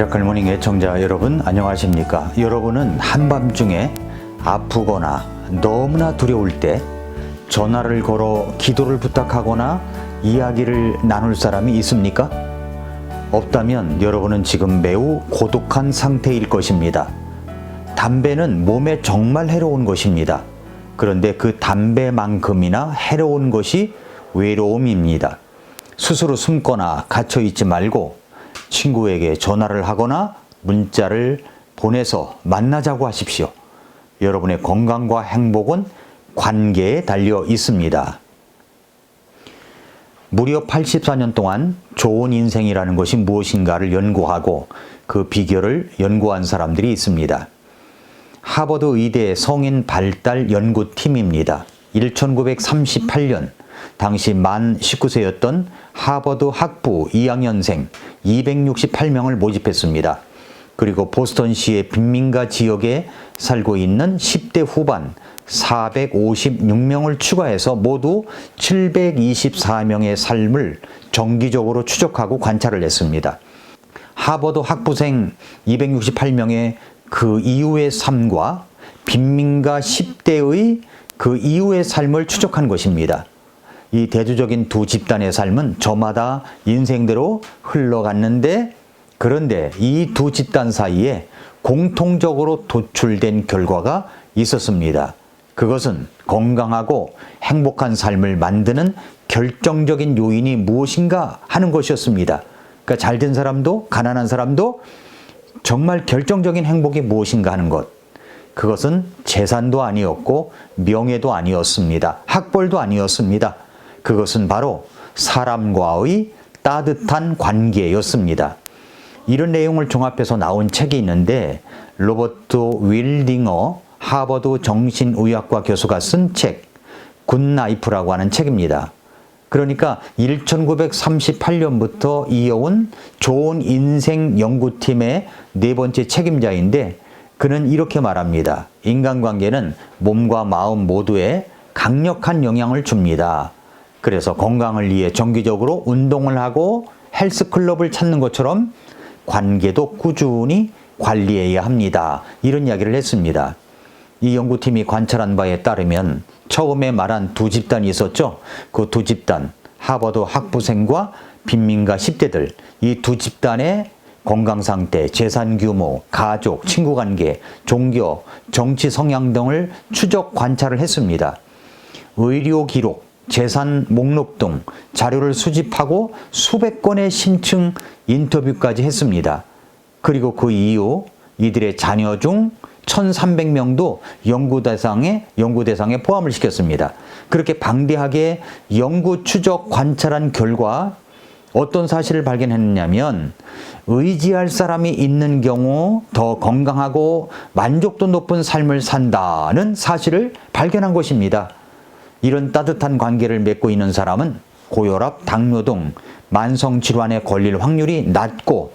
미라클 모닝 애청자 여러분 안녕하십니까? 여러분은 한밤중에 아프거나 너무나 두려울 때 전화를 걸어 기도를 부탁하거나 이야기를 나눌 사람이 있습니까? 없다면 여러분은 지금 매우 고독한 상태일 것입니다. 담배는 몸에 정말 해로운 것입니다. 그런데 그 담배만큼이나 해로운 것이 외로움입니다. 스스로 숨거나 갇혀 있지 말고 친구에게 전화를 하거나 문자를 보내서 만나자고 하십시오. 여러분의 건강과 행복은 관계에 달려 있습니다. 무려 84년 동안 좋은 인생이라는 것이 무엇인가를 연구하고 그 비결을 연구한 사람들이 있습니다. 하버드 의대 성인 발달 연구팀입니다. 1938년 당시 만 19세였던 하버드 학부 2학년생 268명을 모집했습니다. 그리고 보스턴시의 빈민가 지역에 살고 있는 10대 후반 456명을 추가해서 모두 724명의 삶을 정기적으로 추적하고 관찰을 했습니다. 하버드 학부생 268명의 그 이후의 삶과 빈민가 10대의 그 이후의 삶을 추적한 것입니다. 이 대조적인 두 집단의 삶은 저마다 인생대로 흘러갔는데 그런데 이 두 집단 사이에 공통적으로 도출된 결과가 있었습니다. 그것은 건강하고 행복한 삶을 만드는 결정적인 요인이 무엇인가 하는 것이었습니다. 그러니까 잘 된 사람도 가난한 사람도 정말 결정적인 행복이 무엇인가 하는 것. 그것은 재산도 아니었고 명예도 아니었습니다. 학벌도 아니었습니다. 그것은 바로 사람과의 따뜻한 관계였습니다. 이런 내용을 종합해서 나온 책이 있는데 로버트 윌딩어 하버드 정신의학과 교수가 쓴 책, 굿나이프라고 하는 책입니다. 그러니까 1938년부터 이어온 좋은 인생 연구팀의 네 번째 책임자인데 그는 이렇게 말합니다. 인간관계는 몸과 마음 모두에 강력한 영향을 줍니다. 그래서 건강을 위해 정기적으로 운동을 하고 헬스클럽을 찾는 것처럼 관계도 꾸준히 관리해야 합니다. 이런 이야기를 했습니다. 이 연구팀이 관찰한 바에 따르면 처음에 말한 두 집단이 있었죠. 그 두 집단, 하버드 학부생과 빈민가 10대들, 이 두 집단의 건강 상태, 재산 규모, 가족, 친구 관계, 종교, 정치 성향 등을 추적 관찰을 했습니다. 의료 기록, 재산 목록 등 자료를 수집하고 수백 건의 심층 인터뷰까지 했습니다. 그리고 그 이후 이들의 자녀 중 1,300명도 연구 대상에 연구 대상에 포함을 시켰습니다. 그렇게 방대하게 연구 추적 관찰한 결과 어떤 사실을 발견했냐면 의지할 사람이 있는 경우 더 건강하고 만족도 높은 삶을 산다는 사실을 발견한 것입니다. 이런 따뜻한 관계를 맺고 있는 사람은 고혈압, 당뇨 등 만성 질환에 걸릴 확률이 낮고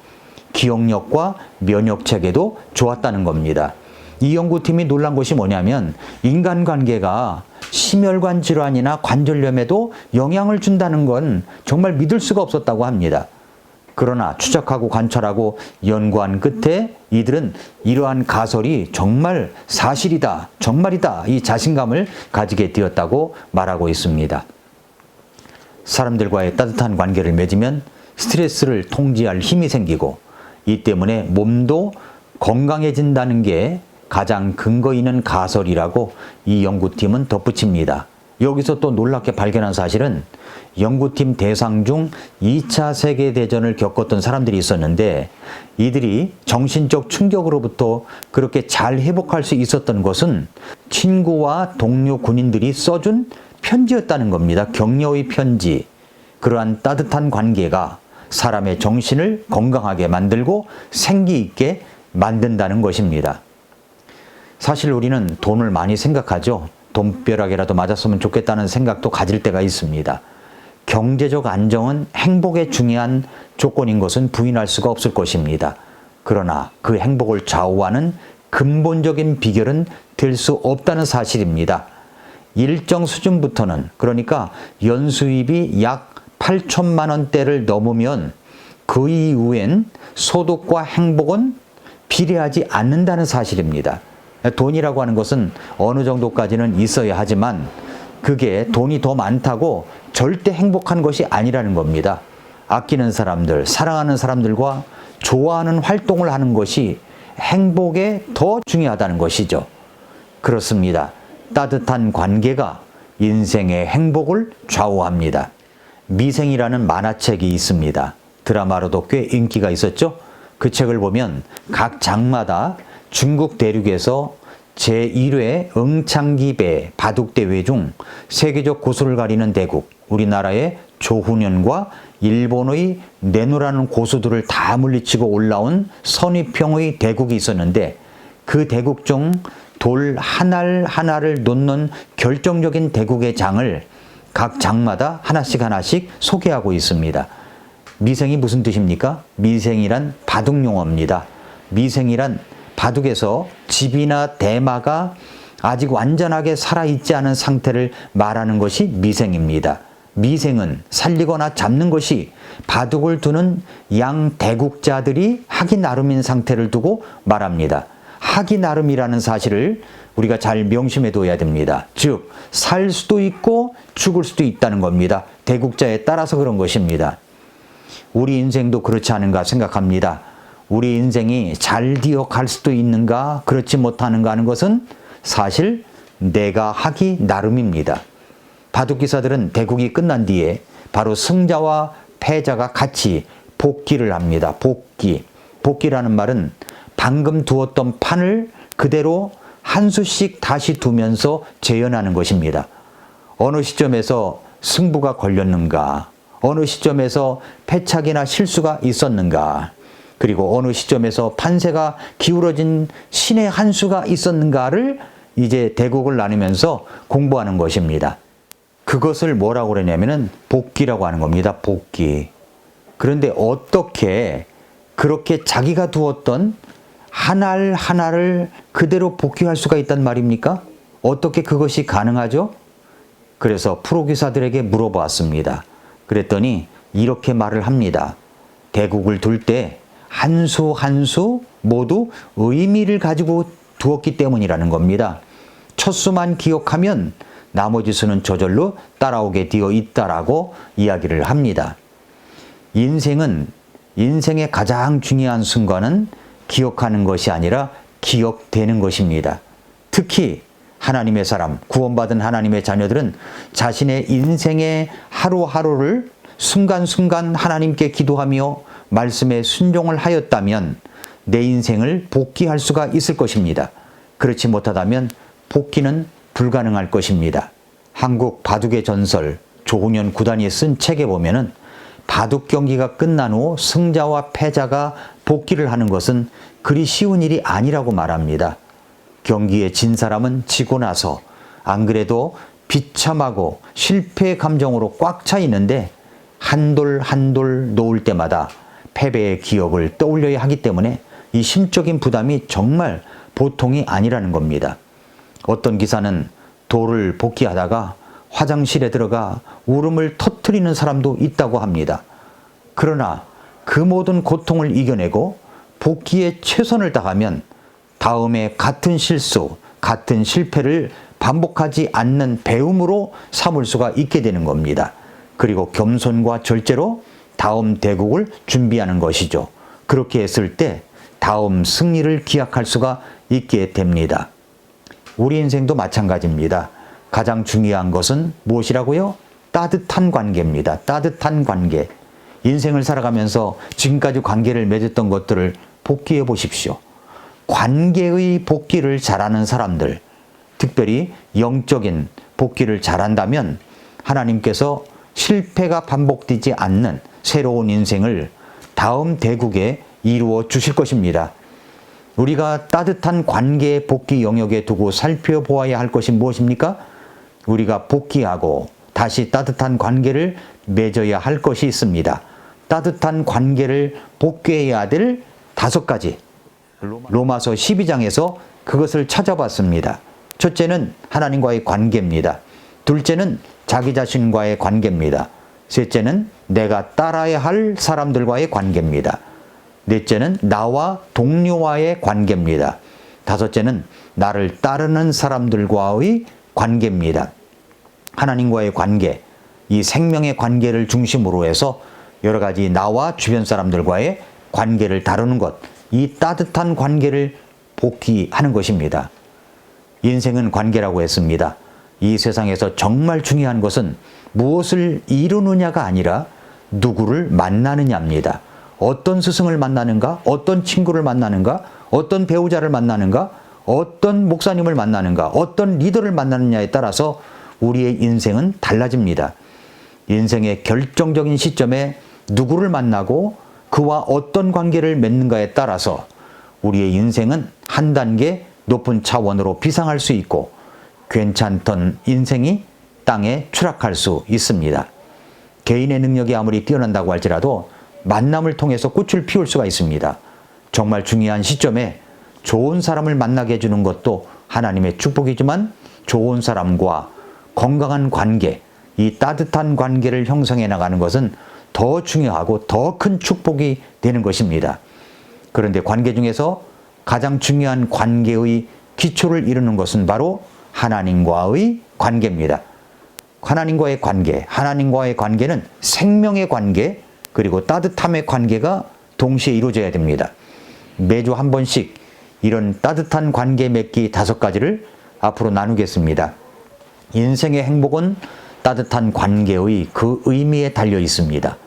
기억력과 면역 체계도 좋았다는 겁니다. 이 연구팀이 놀란 것이 뭐냐면 인간관계가 심혈관 질환이나 관절염에도 영향을 준다는 건 정말 믿을 수가 없었다고 합니다. 그러나 추적하고 관찰하고 연구한 끝에 이들은 이러한 가설이 정말 사실이다, 정말이다, 이 자신감을 가지게 되었다고 말하고 있습니다. 사람들과의 따뜻한 관계를 맺으면 스트레스를 통제할 힘이 생기고 이 때문에 몸도 건강해진다는 게 가장 근거 있는 가설이라고 이 연구팀은 덧붙입니다. 여기서 또 놀랍게 발견한 사실은 연구팀 대상 중 2차 세계대전을 겪었던 사람들이 있었는데 이들이 정신적 충격으로부터 그렇게 잘 회복할 수 있었던 것은 친구와 동료 군인들이 써준 편지였다는 겁니다. 격려의 편지. 그러한 따뜻한 관계가 사람의 정신을 건강하게 만들고 생기 있게 만든다는 것입니다. 사실 우리는 돈을 많이 생각하죠. 돈벼락이라도 맞았으면 좋겠다는 생각도 가질 때가 있습니다. 경제적 안정은 행복의 중요한 조건인 것은 부인할 수가 없을 것입니다. 그러나 그 행복을 좌우하는 근본적인 비결은 될 수 없다는 사실입니다. 일정 수준부터는 그러니까 연수입이 약 8천만 원대를 넘으면 그 이후엔 소득과 행복은 비례하지 않는다는 사실입니다. 돈이라고 하는 것은 어느 정도까지는 있어야 하지만 그게 돈이 더 많다고 절대 행복한 것이 아니라는 겁니다. 아끼는 사람들, 사랑하는 사람들과 좋아하는 활동을 하는 것이 행복에 더 중요하다는 것이죠. 그렇습니다. 따뜻한 관계가 인생의 행복을 좌우합니다. 미생이라는 만화책이 있습니다. 드라마로도 꽤 인기가 있었죠. 그 책을 보면 각 장마다 중국 대륙에서 제1회 응창기배 바둑대회 중 세계적 고수를 가리는 대국, 우리나라의 조훈현과 일본의 내노라는 고수들을 다 물리치고 올라온 선의평의 대국이 있었는데 그 대국 중돌 하나를 하나를 놓는 결정적인 대국의 장을 각 장마다 하나씩 하나씩 소개하고 있습니다. 미생이 무슨 뜻입니까? 미생이란 바둑 용어입니다. 미생이란 바둑에서 집이나 대마가 아직 완전하게 살아있지 않은 상태를 말하는 것이 미생입니다. 미생은 살리거나 잡는 것이 바둑을 두는 양 대국자들이 하기 나름인 상태를 두고 말합니다. 하기 나름이라는 사실을 우리가 잘 명심해 둬야 됩니다. 즉, 살 수도 있고 죽을 수도 있다는 겁니다. 대국자에 따라서 그런 것입니다. 우리 인생도 그렇지 않은가 생각합니다. 우리 인생이 잘 되어갈 수도 있는가, 그렇지 못하는가 하는 것은 사실 내가 하기 나름입니다. 바둑기사들은 대국이 끝난 뒤에 바로 승자와 패자가 같이 복귀를 합니다. 복귀. 복귀라는 말은 방금 두었던 판을 그대로 한 수씩 다시 두면서 재현하는 것입니다. 어느 시점에서 승부가 걸렸는가? 어느 시점에서 패착이나 실수가 있었는가? 그리고 어느 시점에서 판세가 기울어진 신의 한 수가 있었는가를 이제 대국을 나누면서 공부하는 것입니다. 그것을 뭐라고 그러냐면은 복귀라고 하는 겁니다. 복귀. 그런데 어떻게 그렇게 자기가 두었던 하나를 하나를 그대로 복귀할 수가 있단 말입니까? 어떻게 그것이 가능하죠? 그래서 프로기사들에게 물어보았습니다. 그랬더니 이렇게 말을 합니다. 대국을 둘 때 한 수 한 수 모두 의미를 가지고 두었기 때문이라는 겁니다. 첫 수만 기억하면 나머지 수는 저절로 따라오게 되어 있다라고 이야기를 합니다. 인생은 인생의 가장 중요한 순간은 기억하는 것이 아니라 기억되는 것입니다. 특히 하나님의 사람, 구원받은 하나님의 자녀들은 자신의 인생의 하루하루를 순간순간 하나님께 기도하며 말씀에 순종을 하였다면 내 인생을 복귀할 수가 있을 것입니다. 그렇지 못하다면 복귀는 불가능할 것입니다. 한국 바둑의 전설 조홍현 구단이 쓴 책에 보면은 바둑 경기가 끝난 후 승자와 패자가 복귀를 하는 것은 그리 쉬운 일이 아니라고 말합니다. 경기에 진 사람은 지고 나서 안 그래도 비참하고 실패의 감정으로 꽉 차 있는데 한 돌 한 돌 놓을 때마다 패배의 기억을 떠올려야 하기 때문에 이 심적인 부담이 정말 보통이 아니라는 겁니다. 어떤 기사는 돌을 복귀하다가 화장실에 들어가 울음을 터트리는 사람도 있다고 합니다. 그러나 그 모든 고통을 이겨내고 복귀에 최선을 다하면 다음에 같은 실수, 같은 실패를 반복하지 않는 배움으로 삼을 수가 있게 되는 겁니다. 그리고 겸손과 절제로 다음 대국을 준비하는 것이죠. 그렇게 했을 때 다음 승리를 기약할 수가 있게 됩니다. 우리 인생도 마찬가지입니다. 가장 중요한 것은 무엇이라고요? 따뜻한 관계입니다. 따뜻한 관계. 인생을 살아가면서 지금까지 관계를 맺었던 것들을 복귀해 보십시오. 관계의 복귀를 잘하는 사람들, 특별히 영적인 복귀를 잘한다면 하나님께서 실패가 반복되지 않는 새로운 인생을 다음 대국에 이루어 주실 것입니다. 우리가 따뜻한 관계 복귀 영역에 두고 살펴보아야 할 것이 무엇입니까? 우리가 복귀하고 다시 따뜻한 관계를 맺어야 할 것이 있습니다. 따뜻한 관계를 복귀해야 될 다섯 가지. 로마서 12장에서 그것을 찾아봤습니다. 첫째는 하나님과의 관계입니다. 둘째는 자기 자신과의 관계입니다. 셋째는 내가 따라야 할 사람들과의 관계입니다. 넷째는 나와 동료와의 관계입니다. 다섯째는 나를 따르는 사람들과의 관계입니다. 하나님과의 관계, 이 생명의 관계를 중심으로 해서 여러 가지 나와 주변 사람들과의 관계를 다루는 것, 이 따뜻한 관계를 복귀하는 것입니다. 인생은 관계라고 했습니다. 이 세상에서 정말 중요한 것은 무엇을 이루느냐가 아니라 누구를 만나느냐입니다. 어떤 스승을 만나는가, 어떤 친구를 만나는가, 어떤 배우자를 만나는가, 어떤 목사님을 만나는가, 어떤 리더를 만나느냐에 따라서 우리의 인생은 달라집니다. 인생의 결정적인 시점에 누구를 만나고 그와 어떤 관계를 맺는가에 따라서 우리의 인생은 한 단계 높은 차원으로 비상할 수 있고 괜찮던 인생이 땅에 추락할 수 있습니다. 개인의 능력이 아무리 뛰어난다고 할지라도 만남을 통해서 꽃을 피울 수가 있습니다. 정말 중요한 시점에 좋은 사람을 만나게 해주는 것도 하나님의 축복이지만 좋은 사람과 건강한 관계, 이 따뜻한 관계를 형성해 나가는 것은 더 중요하고 더 큰 축복이 되는 것입니다. 그런데 관계 중에서 가장 중요한 관계의 기초를 이루는 것은 바로 하나님과의 관계입니다. 하나님과의 관계, 하나님과의 관계는 생명의 관계, 그리고 따뜻함의 관계가 동시에 이루어져야 됩니다. 매주 한 번씩 이런 따뜻한 관계 맺기 다섯 가지를 앞으로 나누겠습니다. 인생의 행복은 따뜻한 관계의 그 의미에 달려 있습니다.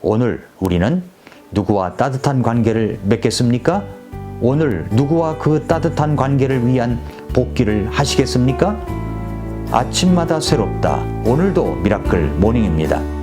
오늘 우리는 누구와 따뜻한 관계를 맺겠습니까? 오늘 누구와 그 따뜻한 관계를 위한 복귀를 하시겠습니까? 아침마다 새롭다. 오늘도 미라클 모닝입니다.